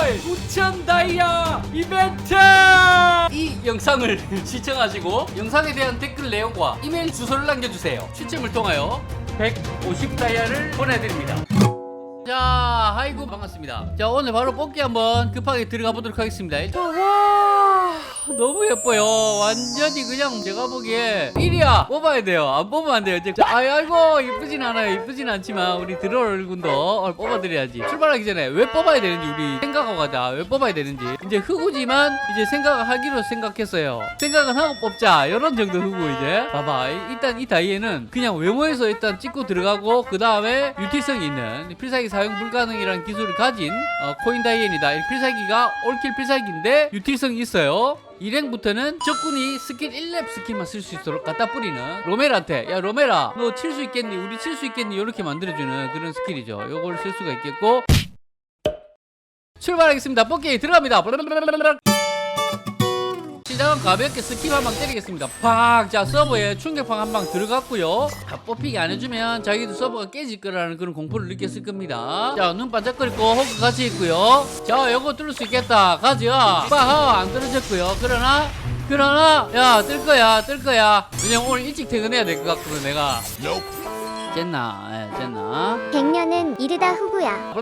출발 9천 다이아 이벤트 이 영상을 시청하시고 영상에 대한 댓글 내용과 이메일 주소를 남겨주세요 추첨을 통하여 150 다이아를 보내드립니다 자, 아이고 반갑습니다. 자, 오늘 바로 뽑기 한번 급하게 들어가 보도록 하겠습니다. 일단 와, 너무 예뻐요. 완전히 그냥 제가 보기에 1위야. 뽑아야 돼요. 안 뽑으면 안 돼요. 이제 아이고 이쁘진 않아요. 이쁘진 않지만 우리 들어올 군도 어, 뽑아드려야지. 출발하기 전에 왜 뽑아야 되는지 우리 생각하고 가자. 왜 뽑아야 되는지. 이제 흑우지만 이제 생각을 하기로 생각했어요. 생각은 하고 뽑자. 이런 정도 흑우 이제. 봐봐. 이- 일단 이 다이에는 그냥 외모에서 일단 찍고 들어가고 그 다음에 유틸성이 있는 필살기 사용 불가능이라는 기술을 가진 어, 코인 다이앤이다. 이 필살기가 올킬 필살기인데 유틸성이 있어요. 일행부터는 적군이 스킬 1렙 스킬만 쓸 수 있도록 갖다 뿌리는 로멜한테 야 로멜아 너 칠 수 있겠니 우리 칠 수 있겠니 이렇게 만들어주는 그런 스킬이죠 요걸 쓸 수가 있겠고 출발하겠습니다. 뽑기 들어갑니다. 시작은 가볍게 스킵 한 방 때리겠습니다. 팍! 자 서버에 충격파 한방 들어갔고요. 다 뽑히게 안 해주면 자기도 서버가 깨질 거라는 그런 공포를 느꼈을 겁니다. 자 눈 반짝거리고 호크 같이 있고요. 자 요거 뚫을 수 있겠다. 가자 빠하 안 떨어졌고요. 그러나 그러나 야 뜰 거야 뜰 거야. 그냥 오늘 일찍 퇴근해야 될 것 같거든 내가 쨌나. 예 쨌나. 백년은 이르다 후구야.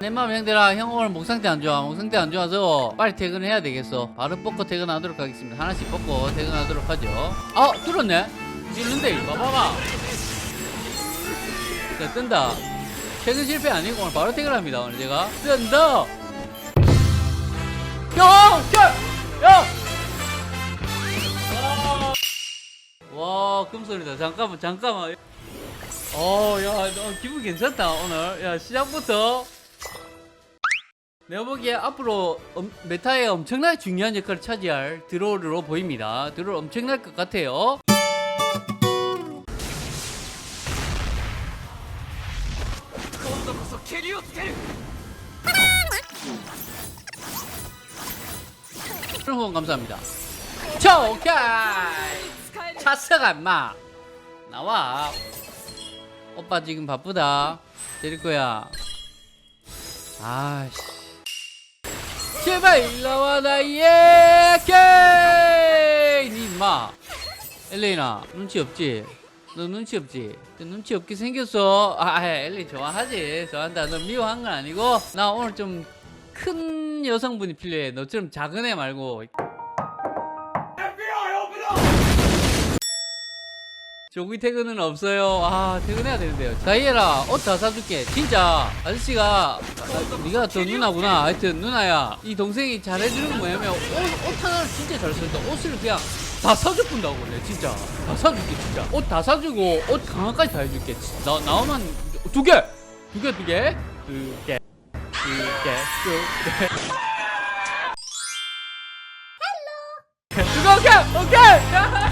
내 마음 형들아 형 오늘 목 상태 안 좋아. 목 상태 안 좋아서 빨리 퇴근해야 되겠어. 바로 뽑고 퇴근하도록 하겠습니다. 하나씩 뽑고 퇴근하도록 하죠. 아 뚫었네. 뚫는데 이거 봐봐봐 자 뜬다. 퇴근 실패 아니고 오늘 바로 퇴근합니다 오늘 제가. 뜬다. 형! 형! 형! 와 금소리다. 잠깐만 잠깐만 어, 야, 너 기분 괜찮다, 오늘. 야, 시작부터. 내가 보기에 앞으로 엄- 메타에 엄청나게 중요한 역할을 차지할 드로우로 보입니다. 드로우 엄청날 것 같아요. 후원 감사합니다. 자, 오케이. 차스가 임마. 나와. 오빠 지금 바쁘다. 데릴 거야. 아씨. 제발 일나와 나의 게이! 니 임마. 엘레이나 눈치 없지? 너 눈치 없지? 너 눈치 없게 생겼어. 아, 아, 엘레이 좋아하지. 좋아한다. 너 미워한 건 아니고 나 오늘 좀 큰 여성분이 필요해. 너처럼 작은 애 말고. 조기 퇴근은 없어요. 아 퇴근해야 되는데요. 다이애라 옷 다 사줄게. 진짜 아저씨가 아, 네가 저 누나구나. 하여튼 누나야 이 동생이 잘해주는 거 뭐냐면 옷, 옷 하나를 진짜 잘 쓴다. 옷을 그냥 다 사줘본다고 그래 진짜 다 사줄게 진짜 옷 다 사주고 옷 강화까지 다 해줄게 나 나오면 두 개, 두 개, 두 개, 두 개, 두 개, 두 개. 헬로. 오케이, 오케이.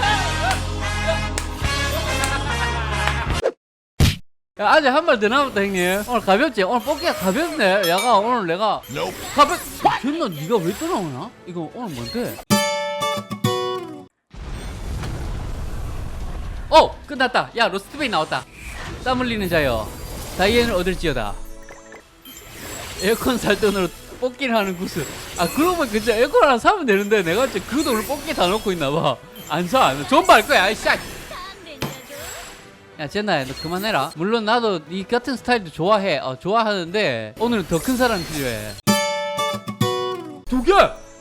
야, 아직 한 발 더 남았다 형님. 오늘 가볍지? 오늘 뽑기가 가볍네. 야가 오늘 내가 가볍... 됐나? 네가 왜 떠나오나? 이거 오늘 뭔데? 어! 끝났다. 야 로스트베이 나왔다. 땀 흘리는 자여. 다이앤을 얻을지어다. 에어컨 살 돈으로 뽑기를 하는 구슬. 아 그러면 진짜 에어컨 하나 사면 되는데 내가 진짜 그 돈을 뽑기 다 넣고 있나봐. 안 사안 존버할 거야 아이 씨 야 젠나야 너 그만해라 물론 나도 이 같은 스타일도 좋아해 어 좋아하는데 오늘은 더 큰 사람이 필요해 두 개!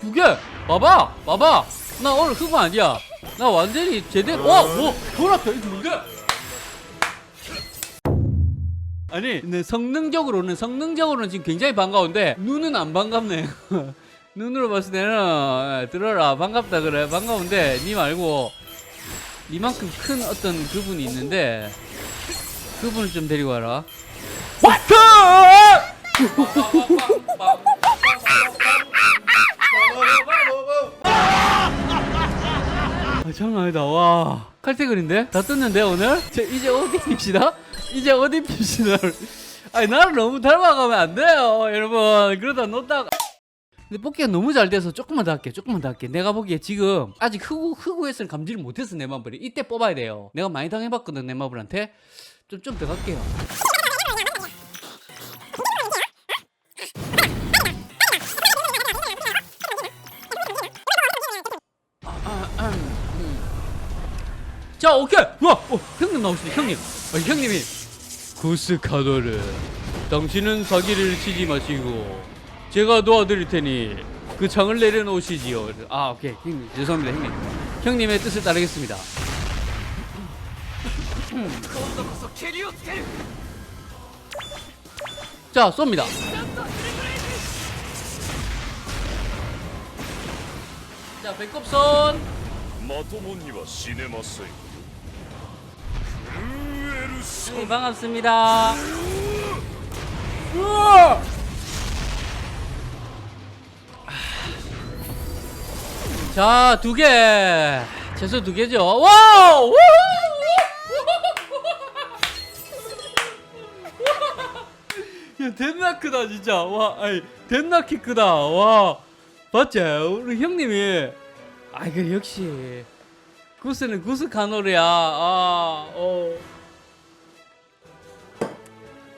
두 개! 봐봐! 봐봐! 나 오늘 흑우 아니야 나 완전히 제대로 어! 뭐! 돌았다 이두 개! 아니 근데 성능적으로는 성능적으로는 지금 굉장히 반가운데 눈은 안 반갑네 눈으로 봤을 때는 예, 들어라 반갑다 그래 반가운데 니 말고 니만큼 큰 어떤 그분이 있는데 그분을 좀 데리고 와라. 와트! 아, 장난 아니다. 와. 칼퇴근인데? 다 떴는데, 오늘? 저, 이제 어디 핍시다? 이제 어디 핍시다? 아니, 나를 너무 닮아가면 안 돼요, 여러분. 그러다 놓다가. 근데 뽑기가 너무 잘 돼서 조금만 더 할게 조금만 더 할게 내가 보기에 지금 아직 흑우, 흑우에서는 감지를 못해서 내 마블이 이때 뽑아야 돼요. 내가 많이 당해봤거든 내 마블한테. 좀 좀 더 갈게요. 자 오케이! 와! 어, 형님 나오시네 형님. 어, 형님이 구스카도르. 당신은 사기를 치지 마시고 제가 도와드릴 테니 그 창을 내려놓으시지요 아 오케이 형님 죄송합니다 형님 형님의 뜻을 따르겠습니다 자 쏩니다 じゃあベッコプソンまともには死ねませんクルエルソ 네, 반갑습니다. 우와! 자, 두 개. 최소 두 개죠. 와! 우! 야, 덴마크다 진짜. 와, 아이, 덴마키 크다. 와. 봤지? 우리 형님이 아, 그 역시 구스는 구스 카노르야. 아, 어.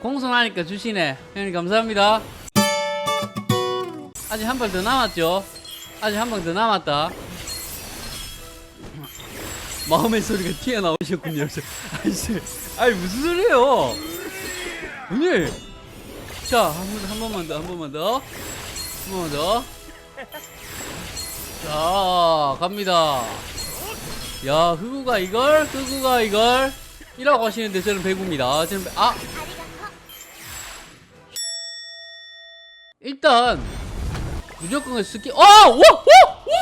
공손하니까 주시네. 형님 감사합니다. 아직 한 발 더 남았죠? 아직 한 방 더 남았다. 마음의 소리가 튀어나오셨군요. 아이씨, 아이 무슨 소리예요? 형님. 자, 한, 번만 더, 한 번만 더. 한 번만 더. 자, 갑니다. 야, 흑우가 이걸, 흑우가 이걸. 이라고 하시는데 저는 배구입니다. 저는 배, 아! 일단 무조건 스키 아! 와! 와! 와!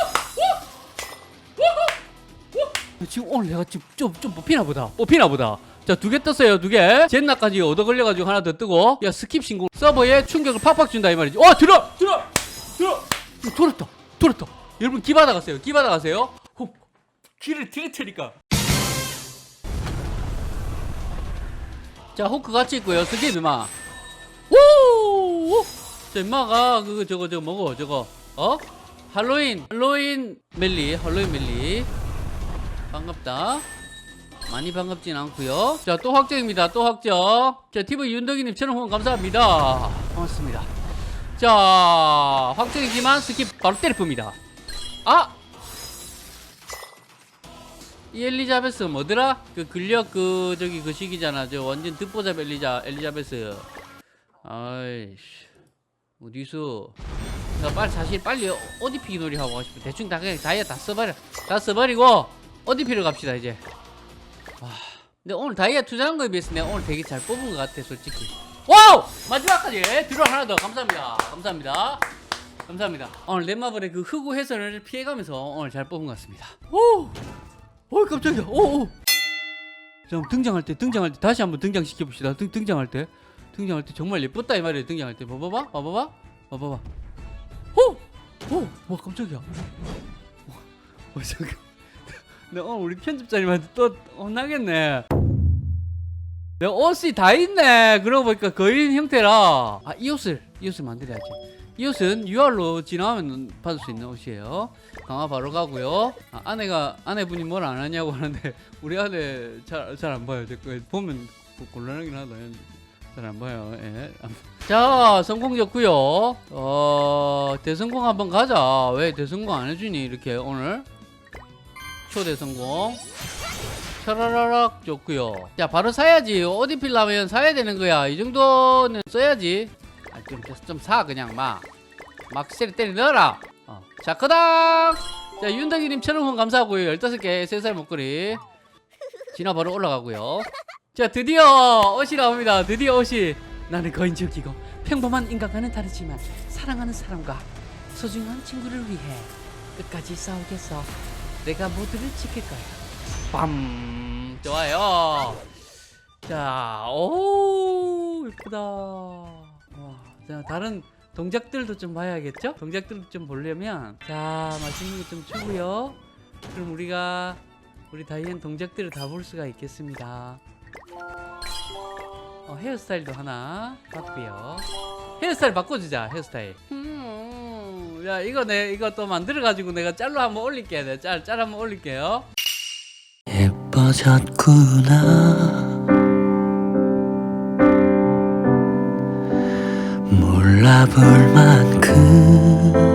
와! 지금 오늘 내가 지금 좀, 좀 뽑히나 보다 뽑히나 보다 자 두 개 떴어요 두 개 젠나까지 얻어 걸려가지고 하나 더 뜨고 야 스킵 신공 서버에 충격을 팍팍 준다 이 말이지 어 들어 들어 들어 어, 돌았다 돌았다 여러분 기 받아가세요 기 받아가세요 호, 기를 트리트니까 자 호크 같이 있고요 스킵! 오! 저 임마가 그거 저거 저거 먹어 저거 어? 할로윈 할로윈 멜리 할로윈 멜리. 반갑다. 많이 반갑진 않고요. 자 또 확정입니다. 또 확정. 자 TV 윤덕이님 천원 후원 감사합니다. 고맙습니다. 자 확정이지만 스킵 바로 때려 봅니다. 아! 이 엘리자베스 뭐더라? 그 근력 그 저기 그 시기잖아. 저 완전 듣보잡 엘리자 엘리자베스. 아이씨 어디서 나 빨리 사실 빨리 어디 피기 놀이 하고 가고 싶어 대충 다 그냥 다이아 다 써버려. 다 써버리고 어디피로 갑시다 이제. 와 근데 오늘 다이아 투자한 거에 비해서 내가 오늘 되게 잘 뽑은 것 같아 솔직히. 와우! 마지막까지. 드론 하나 더. 감사합니다. 감사합니다. 감사합니다. 오늘 넷마블의 그 흑우 해선을 피해가면서 오늘 잘 뽑은 것 같습니다. 오! 오 깜짝이야. 오오. 자 등장할 때 등장할 때 다시 한번 등장시켜 봅시다. 등, 등장할 때 등장할 때 정말 예뻤다 이 말이에요. 등장할 때. 봐봐봐. 봐봐봐. 봐봐봐. 오! 오! 와 깜짝이야. 어, 어 잠깐. 내가 오늘 우리 편집자님한테 또 혼나겠네. 내 옷이 다 있네. 그러고 보니까 거인 형태라. 아 이 옷을 이 옷을 만들어야지. 이 옷은 UR로 진화하면 받을 수 있는 옷이에요. 강화 바로 가고요. 아, 아내가 아내분이 뭘 안 하냐고 하는데 우리 아내 잘 잘 안 봐요. 저 보면 곤란하긴 하다 잘안 봐요. 예. 자, 성공 좋고요. 어, 대성공 한번 가자. 왜 대성공 안 해주니? 이렇게 오늘 초대 성공. 차라라락 좋고요. 자, 바로 사야지. 어디 필라면 사야 되는 거야. 이 정도는 써야지. 아, 좀, 좀 사, 그냥 막. 막 세리 때리 넣어라. 어. 자, 크당! 자, 윤덕이님 천원 감사하고요. 15개 3살 목걸이. 진화 바로 올라가고요. 자 드디어 옷이 나옵니다. 드디어 옷이 나는 거인적이고 평범한 인간과는 다르지만 사랑하는 사람과 소중한 친구를 위해 끝까지 싸우겠어. 내가 모두를 지킬 거야. 빰. 좋아요. 자오 예쁘다. 와, 자 다른 동작들도 좀 봐야겠죠? 동작들도 좀 보려면 자 맛있는 거 좀 주고요. 그럼 우리가 우리 다이앤 동작들을 다 볼 수가 있겠습니다 어, 헤어스타일도 하나 바꾸요. 헤어스타일 바꿔주자. 헤어스타일. 음, 야 이거 내 이거 또 만들어 가지고 내가 짤로 한번 올릴게. 내가 짤, 짤 한번 올릴게요. 예뻐졌구나 몰라볼 만큼